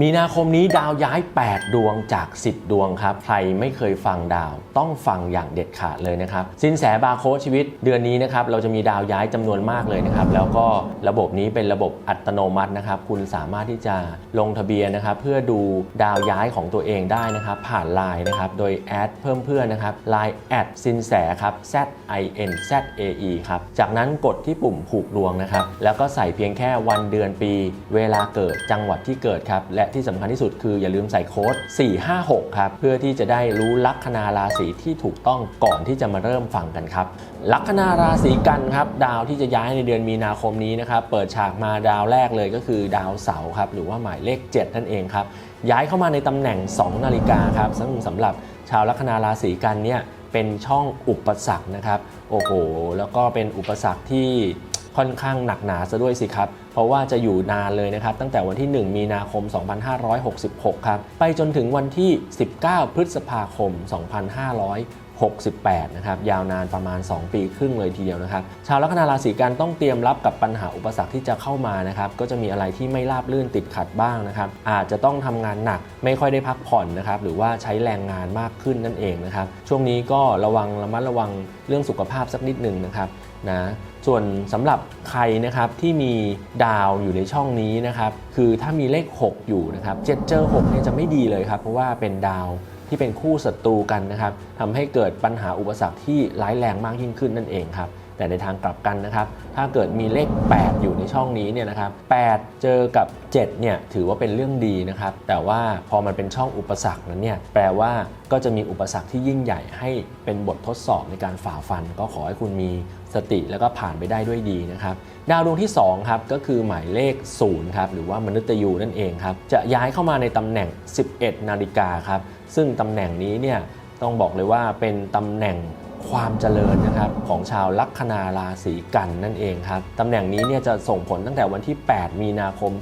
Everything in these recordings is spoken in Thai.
มีนาคมนี้ดาวย้าย 8 ดวงจาก 10 ดวงครับ ใครไม่เคยฟังดาวต้องฟังอย่างเด็ดขาดเลยนะครับ สินแสบาร์โคดชีวิตเดือนนี้นะครับ เราจะมีดาวย้ายจำนวนมากเลยนะครับ แล้วก็ระบบนี้เป็นระบบอัตโนมัตินะครับ คุณสามารถที่จะลงทะเบียนนะครับ เพื่อดูดาวย้ายของตัวเองได้นะครับ ผ่านไลน์นะครับ โดยแอดเพิ่มเพื่อนนะครับ Line แอดสินแสครับ Z I N Z A E ครับ จากนั้นกดที่ปุ่มผูกดวงนะครับ แล้วก็ใส่เพียงแค่วันเดือนปี เวลาเกิดจังหวัดที่เกิดครับและที่สำคัญที่สุดคืออย่าลืมใส่โค้ด 456 ครับ เพื่อที่จะได้รู้ลัคนาราศีที่ถูกต้องก่อนที่จะมาเริ่มฟังกันครับ ลัคนาราศีกันครับ ดาวที่จะย้ายในเดือนมีนาคมนี้นะครับ เปิดฉากมาดาวแรกเลยก็คือดาวเสาร์ครับ หรือว่าหมายเลข 7 นั่นเองครับ ย้ายเข้ามาในตำแหน่ง 2 นาฬิกาครับซึ่งสำหรับชาวลัคนาราศีกันเนี่ยเป็นช่องอุปสรรคนะครับ โอ้โห แล้วก็เป็นอุปสรรคที่ ค่อนข้างหนักหนาซะด้วยสิครับ เพราะว่าจะอยู่นานเลยนะครับ ตั้งแต่วันที่ 1 มีนาคม 2566 ครับ ไปจนถึงวันที่ 19 พฤษภาคม 2568 นะครับ ยาวนานประมาณ 2 ปีครึ่งเลยทีเดียวนะครับ ชาวลัคนาราศีกันต้องเตรียมรับกับปัญหาอุปสรรคที่จะเข้ามานะครับ ก็จะมีอะไรที่ไม่ราบรื่นติดขัดบ้างนะครับ อาจจะต้องทำงานหนักไม่ค่อยได้พักผ่อนนะครับ หรือว่าใช้แรงงานมากขึ้นนั่นเองนะครับ ช่วงนี้ก็ระวังระมัดระวังเรื่องสุขภาพสักนิดหนึ่งนะครับนะ ส่วนสำหรับใครนะครับที่มีดาวอยู่ในช่องนี้นะครับคือถ้ามีเลข 6 อยู่นะครับเจ็ดเจอ6เนี่ยจะไม่ดีเลยครับ เพราะว่าเป็นดาวที่เป็นคู่ศัตรูกันนะครับทำให้เกิดปัญหาอุปสรรคที่ร้ายแรงมากยิ่งขึ้นนั่นเองครับแต่ในทางกลับกันนะครับ ถ้าเกิดมีเลข 8 อยู่ในช่องนี้เนี่ยนะครับ8เจอกับ 7 เนี่ยถือว่าเป็นเรื่องดีนะครับ แต่ว่าพอมันเป็นช่องอุปสรรคนั้นเนี่ย แปลว่าก็จะมีอุปสรรคที่ยิ่งใหญ่ให้เป็นบททดสอบในการฝ่าฟัน ก็ขอให้คุณมี สติแล้วก็ผ่านไปได้ด้วยดีนะครับดาวดวงที่2ครับก็คือหมายเลข0ครับหรือว่ามนุษย์ยูนั่นเองครับจะย้ายเข้ามาในตำแหน่ง 11 นาฬิกาครับซึ่งตำแหน่งนี้เนี่ยต้องบอกเลยว่าเป็นตำแหน่ง ความเจริญนะครับของชาวลัคนาราศีกันนั่นเองครับตำแหน่งนี้เนี่ยจะส่งผลตั้งแต่วันที่ 8 มีนาคม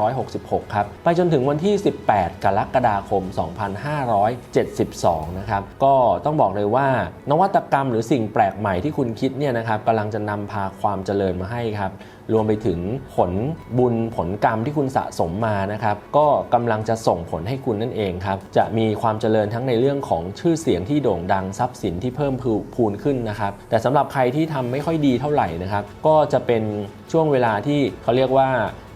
2566 ครับ ไปจนถึงวันที่ 18 กรกฎาคม 2572 นะครับ ก็ต้องบอกเลยว่านวัตกรรมหรือสิ่งแปลกใหม่ที่คุณคิดเนี่ยนะครับกำลังจะนำพาความเจริญมาให้ครับ รวมไปถึงผลบุญผลกรรมที่คุณสะสมมานะครับก็กำลังจะส่งผลให้คุณนั่นเองครับจะมีความเจริญทั้งในเรื่องของชื่อเสียงที่โด่งดังทรัพย์สินที่เพิ่มพูนขึ้นนะครับแต่สำหรับใครที่ทำไม่ค่อยดีเท่าไหร่นะครับก็จะเป็นช่วงเวลาที่เขาเรียกว่า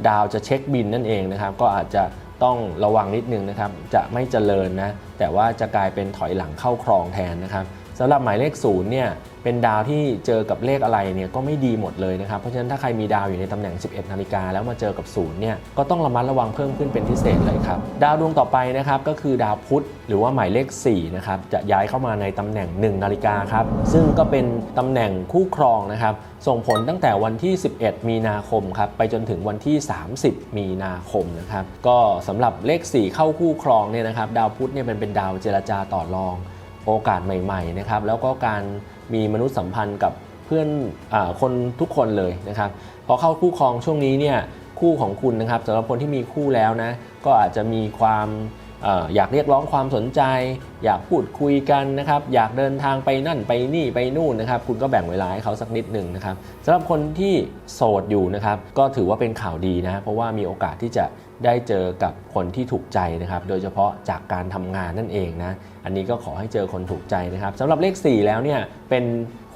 ดาวจะเช็คบินนั่นเองนะครับก็อาจจะต้องระวังนิดนึงนะครับจะไม่เจริญนะแต่ว่าจะกลายเป็นถอยหลังเข้าครองแทนนะครับ สำหรับหมายเลขศูนย์เนี่ยเป็นดาวที่เจอกับเลขอะไรเนี่ยก็ไม่ดีหมดเลยนะครับ เพราะฉะนั้นถ้าใครมีดาวอยู่ในตำแหน่ง 11 นาฬิกาแล้วมาเจอกับศูนย์เนี่ยก็ต้องระมัดระวังเพิ่มขึ้นเป็นพิเศษเลยครับ ดาวดวงต่อไปนะครับก็คือดาวพุธหรือว่าหมายเลข4นะครับจะย้ายเข้ามาในตำแหน่ง 1 นาฬิกาครับซึ่งก็เป็นตำแหน่งคู่ครองนะครับส่งผลตั้งแต่วันที่ 11 มีนาคมครับไปจนถึงวันที่ 30 มีนาคมนะครับก็สำหรับเลข 4 เข้าคู่ครองเนี่ยนะครับดาวพุธเนี่ยเป็นเป็นดาวเจรจาต่อรอง โอกาสใหม่ๆนะครับแล้วก็การมีมนุษยสัมพันธ์กับเพื่อนอคนทุกคนเลยนะครับพอเข้าคู่ครองช่วงนี้เนี่ยคู่ของคุณนะครับสำหรับคนที่มีคู่แล้วนะก็อาจจะมีความ อยากเรียกร้องความสนใจ อยากพูดคุยกันนะครับอยากเดินทางไปนั่นไปนี่ไปนู่นนะครับ คุณก็แบ่งเวลาให้เขาสักนิดหนึ่งนะครับสำหรับคนที่โสดอยู่นะครับก็ถือว่าเป็นข่าวดีนะเพราะว่ามีโอกาสที่จะได้เจอกับคนที่ถูกใจนะครับ โดยเฉพาะจากการทำงานนั่นเองนะ อันนี้ก็ขอให้เจอคนถูกใจนะครับสำหรับเลข 4 แล้วเนี่ยเป็น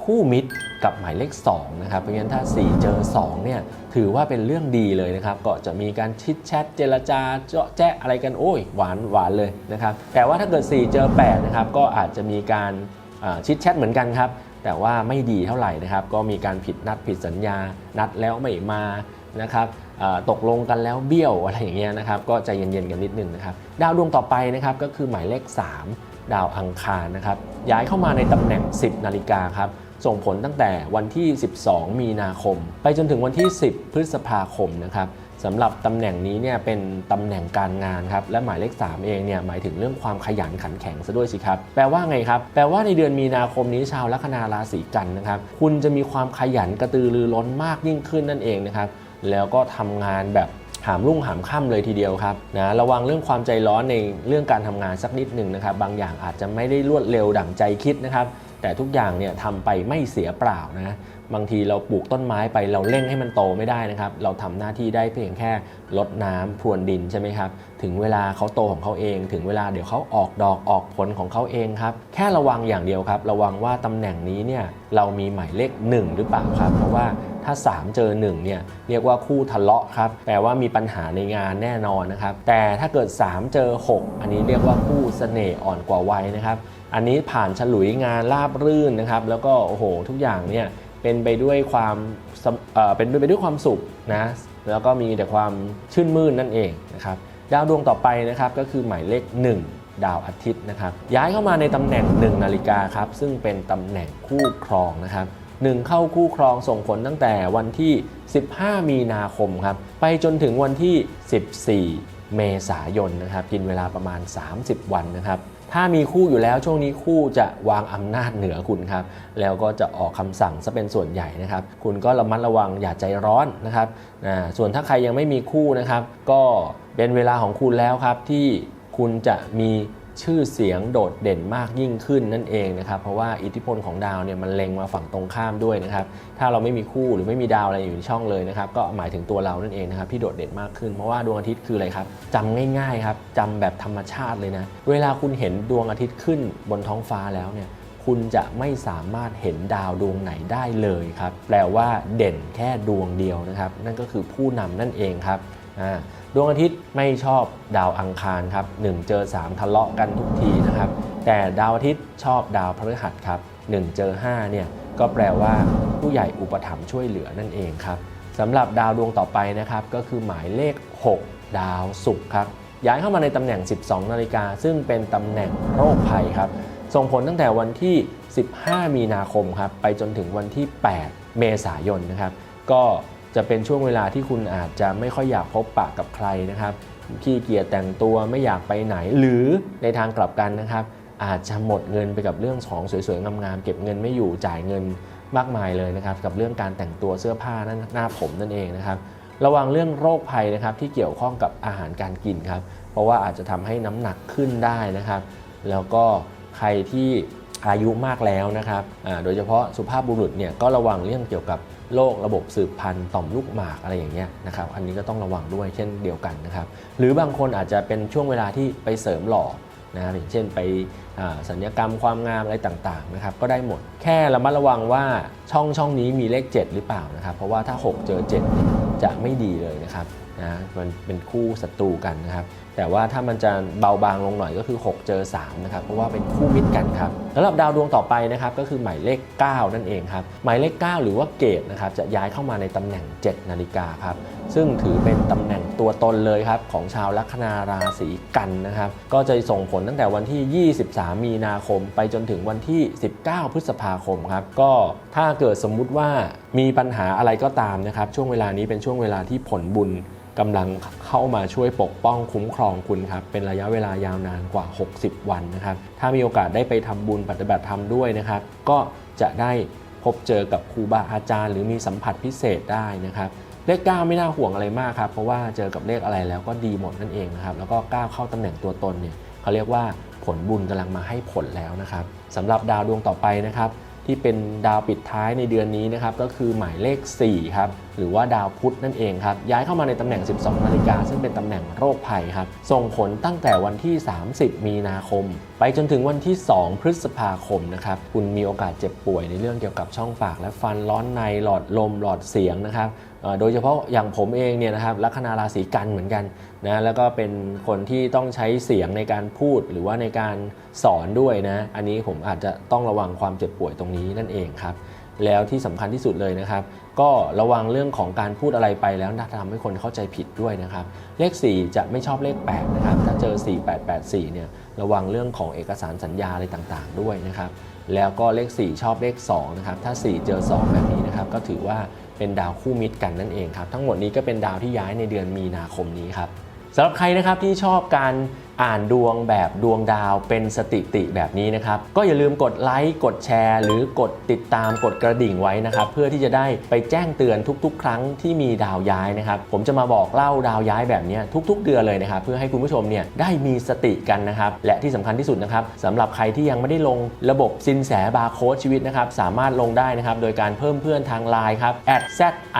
คู่มิตรกับหมายเลข2นะครับเพราะงั้นถ้า 4 เจอ2เนี่ยถือว่าเป็นเรื่องดีเลยนะครับก็จะมีการชิดแชทเจรจาเจาะแจ๊ะอะไรกันโอ้ยหวานหวานเลยนะครับแต่ว่าถ้าเกิด 4 เจอ8นะครับก็อาจจะมีการชิดแชทเหมือนกันครับแต่ว่าไม่ดีเท่าไหร่นะครับก็มีการผิดนัดผิดสัญญา นัดแล้วไม่มานะครับตกลงกันแล้วเบี้ยวอะไรอย่างเงี้ยนะครับก็ใจเย็นๆกันนิดนึงนะครับดาวดวงต่อไปนะครับก็คือหมายเลข 3 ดาวอังคารนะครับย้ายเข้ามาในตำแหน่ง 10 นาฬิกาครับ ส่งผลตั้งแต่วันที่ 12 มีนาคม ไปจนถึงวันที่ 10 พฤษภาคมนะครับสำหรับตำแหน่งนี้เนี่ยเป็นตำแหน่งการงานครับและหมายเลข 3 เองเนี่ยหมายถึงเรื่องความขยันขันแข็งซะด้วยสิครับ แปลว่าไงครับ แปลว่าในเดือนมีนาคมนี้ชาวลัคนาราศีกันนะครับ คุณจะมีความขยันกระตือรือร้นมากยิ่งขึ้นนั่นเองนะครับ แล้วก็ทำงานแบบหามรุ่งหามค่ำเลยทีเดียวครับนะระวังเรื่องความใจร้อนในเรื่องการทำงานสักนิดหนึ่งนะครับ บางอย่างอาจจะไม่ได้รวดเร็วดั่งใจคิดนะครับ แต่ทุกอย่างเนี่ยทำไปไม่เสียเปล่านะ บางทีเราปลูกต้นไม้ไปเราเร่งให้มันโตไม่ได้นะครับ เราทำหน้าที่ได้เพียงแค่ลดน้ำพรวนดินใช่ไหมครับ ถึงเวลาเขาโตของเขาเอง ถึงเวลาเดี๋ยวเขาออกดอกออกผลของเขาเองครับ แค่ระวังอย่างเดียวครับ ระวังว่าตำแหน่งนี้เนี่ยเรามีหมายเลข 1 หรือเปล่าครับ เพราะว่าถ้า 3 เจอ1เนี่ยเรียกว่าคู่ทะเลาะครับ แปลว่ามีปัญหาในงานแน่นอนนะครับ แต่ถ้าเกิด 3 เจอ 6 อันนี้เรียกว่าคู่เสน่ห์อ่อนกว่าวัยนะครับ อันนี้ผ่านฉลุยงานราบรื่นนะครับ แล้วก็โอ้โหทุกอย่างเนี่ย เป็นไปด้วยความเอ่อเป็นไปด้วยความสุขนะแล้วก็มีแต่ความชื่นมื่นนั่นเองนะครับดาวดวงต่อไปนะครับก็คือหมายเลข 1 ดาวอาทิตย์นะครับย้ายเข้ามาในตำแหน่ง 1 นาฬิกาครับซึ่งเป็นตำแหน่งคู่ครองนะครับหนึ่งเข้าคู่ครองส่งผลตั้งแต่วันที่ 15 มีนาคมครับไปจนถึงวันที่ 14 เมษายนนะครับกินเวลาประมาณ 30 วันนะครับ ถ้ามีคู่อยู่แล้วช่วงนี้คู่จะวางอำนาจเหนือคุณครับ แล้วก็จะออกคำสั่งซะเป็นส่วนใหญ่นะครับ คุณก็ระมัดระวังอย่าใจร้อนนะครับนะส่วนถ้าใครยังไม่มีคู่นะครับ ก็เป็นเวลาของคุณแล้วครับที่คุณจะมี ชื่อเสียงโดดเด่นมากยิ่งขึ้นนั่นเองนะครับ เพราะว่าอิทธิพลของดาวเนี่ยมันเล็งมาฝั่งตรงข้ามด้วยนะครับ ถ้าเราไม่มีคู่หรือไม่มีดาวอะไรอยู่ในช่องเลยนะครับ ก็หมายถึงตัวเรานั่นเองนะครับที่โดดเด่นมากขึ้น เพราะว่าดวงอาทิตย์คืออะไรครับจำง่ายๆครับจำแบบธรรมชาติเลยนะ เวลาคุณเห็นดวงอาทิตย์ขึ้นบนท้องฟ้าแล้วเนี่ยคุณจะไม่สามารถเห็นดาวดวงไหนได้เลยครับ แปลว่าเด่นแค่ดวงเดียวนะครับ นั่นก็คือผู้นำนั่นเองครับ ดวงอาทิตย์ไม่ชอบดาวอังคารครับ1เจอ 3 ทะเลาะกันทุกทีนะครับ แต่ดาวอาทิตย์ชอบดาวพฤหัสครับ1เจอ5เนี่ยก็แปลว่าผู้ใหญ่อุปถัมภ์ช่วยเหลือนั่นเองครับสำหรับดาวดวงต่อไปนะครับก็คือหมายเลข 6 ดาวศุกร์ครับย้ายเข้ามาในตำแหน่ง 12 นาฬิกา ซึ่งเป็นตำแหน่งโรคภัยครับ ส่งผลตั้งแต่วันที่ 15 มีนาคมครับ ไปจนถึงวันที่ 8 เมษายนนะครับ ก็ จะเป็นช่วงเวลาที่คุณอาจจะไม่ค่อยอยากพบปะกับใครนะครับขี้เกียจแต่งตัวไม่อยากไปไหนหรือในทางกลับกันนะครับ อาจจะหมดเงินไปกับเรื่องของสวยๆงามๆเก็บเงินไม่อยู่จ่ายเงินมากมายเลยนะครับ กับเรื่องการแต่งตัวเสื้อผ้านั่นหน้าผมนั่นเองนะครับ ระวังเรื่องโรคภัยนะครับที่เกี่ยวข้องกับอาหารการกินครับ เพราะว่าอาจจะทำให้น้ำหนักขึ้นได้นะครับ แล้วก็ใครที่อายุมากแล้วนะครับโดยเฉพาะสุภาพบุรุษเนี่ยก็ระวังเรื่องเกี่ยวกับ โรคระบบสืบพันธุ์ต่อมลูกหมากอะไรอย่างเงี้ยนะครับอันนี้ก็ต้องระวังด้วยเช่นเดียวกันนะครับหรือบางคนอาจจะเป็นช่วงเวลาที่ไปเสริมหล่อนะครับอย่างเช่นไปสัญญกรรมความงามอะไรต่างๆนะครับก็ได้หมดแค่ระมัดระวังว่าช่องช่องนี้มีเลข 7 หรือเปล่านะครับเพราะว่าถ้า 6 เจอ7เนี่ยจะไม่ดีเลยนะครับ นะมันเป็นคู่ศัตรูกันนะครับ แต่ว่าถ้ามันจะเบาบางลงหน่อยก็คือ 6 เจอ 3 นะครับ เพราะว่าเป็นคู่มิตรกันครับสำหรับดาวดวงต่อไปนะครับก็คือหมายเลข 9 นั่นเองครับ หมายเลข 9 หรือว่าเกตนะครับจะย้ายเข้ามาในตำแหน่ง 7 นาฬิกาครับ ซึ่งถือเป็นตำแหน่งตัวตนเลยครับของชาวลัคนาราศีกันนะครับ ก็จะส่งผลตั้งแต่วันที่ 23 มีนาคม ไปจนถึงวันที่ 19 พฤษภาคมครับ ก็ถ้าเกิดสมมุติว่ามีปัญหาอะไรก็ตามนะครับ ช่วงเวลานี้เป็นช่วงเวลาที่ผลบุญ กำลังเข้ามาช่วยปกป้องคุ้มครองคุณครับ เป็นระยะเวลายาวนานกว่า 60 วันนะครับ ถ้ามีโอกาสได้ไปทำบุญปฏิบัติธรรมด้วยนะครับ ก็จะได้พบเจอกับครูบาอาจารย์ หรือมีสัมผัสพิเศษได้นะครับ เลข 9 ไม่น่าห่วงอะไรมากครับ เพราะว่าเจอกับเลขอะไรแล้วก็ดีหมดนั่นเองนะครับ แล้วก็ก้าวเข้าตำแหน่งตัวตนเนี่ยเขาเรียกว่าผลบุญกำลังมาให้ผลแล้วนะครับสำหรับดาวดวงต่อไปนะครับที่เป็นดาวปิดท้ายในเดือนนี้นะครับก็คือหมายเลข 4 ครับ หรือว่าดาวพุธนั่นเองครับ ย้ายเข้ามาในตำแหน่ง 12 นาฬิกา ซึ่งเป็นตำแหน่งโรคภัยครับ ส่งผลตั้งแต่วันที่ 30 มีนาคม ไปจนถึงวันที่ 2 พฤษภาคมนะครับ คุณมีโอกาสเจ็บป่วยในเรื่องเกี่ยวกับช่องปากและฟันร้อนในหลอดลมหลอดเสียงนะครับโดยเฉพาะอย่างผมเองเนี่ยนะครับลัคนาราศีกันเหมือนกันนะแล้วก็เป็นคนที่ต้องใช้เสียงในการพูดหรือว่าในการสอนด้วยนะ อันนี้ผมอาจจะต้องระวังความเจ็บป่วยตรงนี้นั่นเองครับ แล้วที่สำคัญที่สุดเลยนะครับ ก็ระวังเรื่องของการพูดอะไรไปแล้วนะทำให้คนเข้าใจผิดด้วยนะครับ เลข 4 จะไม่ชอบเลข8นะครับถ้าเจอ 4884เนี่ยระวังเรื่องของเอกสารสัญญาอะไรต่างๆ ด้วยนะครับ แล้วก็เลข 4 ชอบเลข2นะครับถ้า 4 เจอ 2 แบบนี้นะครับ ก็ถือว่าเป็นดาวคู่มิตรกันนั่นเองครับทั้งหมดนี้ก็เป็นดาวที่ย้ายในเดือนมีนาคมนี้ครับสำหรับใครนะครับที่ชอบการ อ่านดวงแบบดวงดาวเป็นสถิติแบบนี้นะครับ ก็อย่าลืมกดไลค์กดแชร์ หรือกดติดตามกดกระดิ่งไว้นะครับ เพื่อที่จะได้ไปแจ้งเตือนทุกๆ ครั้งที่มีดาวย้ายนะครับ ผมจะมาบอกเล่าดาวย้ายแบบนี้ทุก ๆ เดือนเลยนะครับ เพื่อให้คุณผู้ชมเนี่ยได้มีสติกันนะครับ และที่สำคัญที่สุดนะครับสำหรับใครที่ยังไม่ได้ลงระบบสินแสบาร์โค้ดชีวิตนะครับสามารถลงได้นะครับโดยการเพิ่มเพื่อนทางไลน์ครับ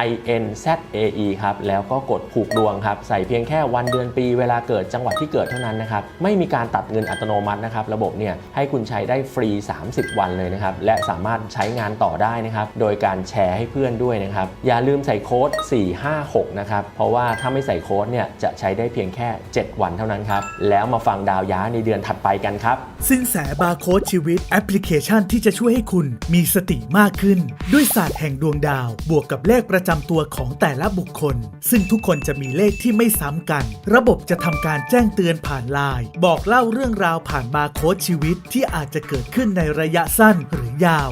@zinzae ครับแล้วก็กดผูกดวงครับใส่เพียงแค่วันเดือนปี เวลาเกิดจังหวัดที่เกิดเท่านั้นนะครับไม่มีการตัดเงินอัตโนมัตินะครับระบบเนี่ยให้คุณใช้ได้ฟรี 30 วันเลยนะครับและสามารถใช้งานต่อได้นะครับโดยการแชร์ให้เพื่อนด้วยนะครับอย่าลืมใส่โค้ด 456 นะครับเพราะว่าถ้าไม่ใส่โค้ดเนี่ยจะใช้ได้เพียงแค่ 7 วันเท่านั้นครับแล้วมาฟังดาวย้ายในเดือนถัดไปกันครับสินแสบาร์โค้ดชีวิตแอปพลิเคชันที่จะช่วยให้คุณมีสติมากขึ้น ด้วยศาสตร์แห่งดวงดาว บวกกับเลขประจำตัวของแต่ละบุคคล ซึ่งทุกคนจะมีเลขที่ไม่ซ้ำกัน ระบบจะทำการแจ้งเตือนผ่านไลน์ บอกเล่าเรื่องราวผ่านบาร์โค้ดชีวิตที่อาจจะเกิดขึ้นในระยะสั้นหรือยาว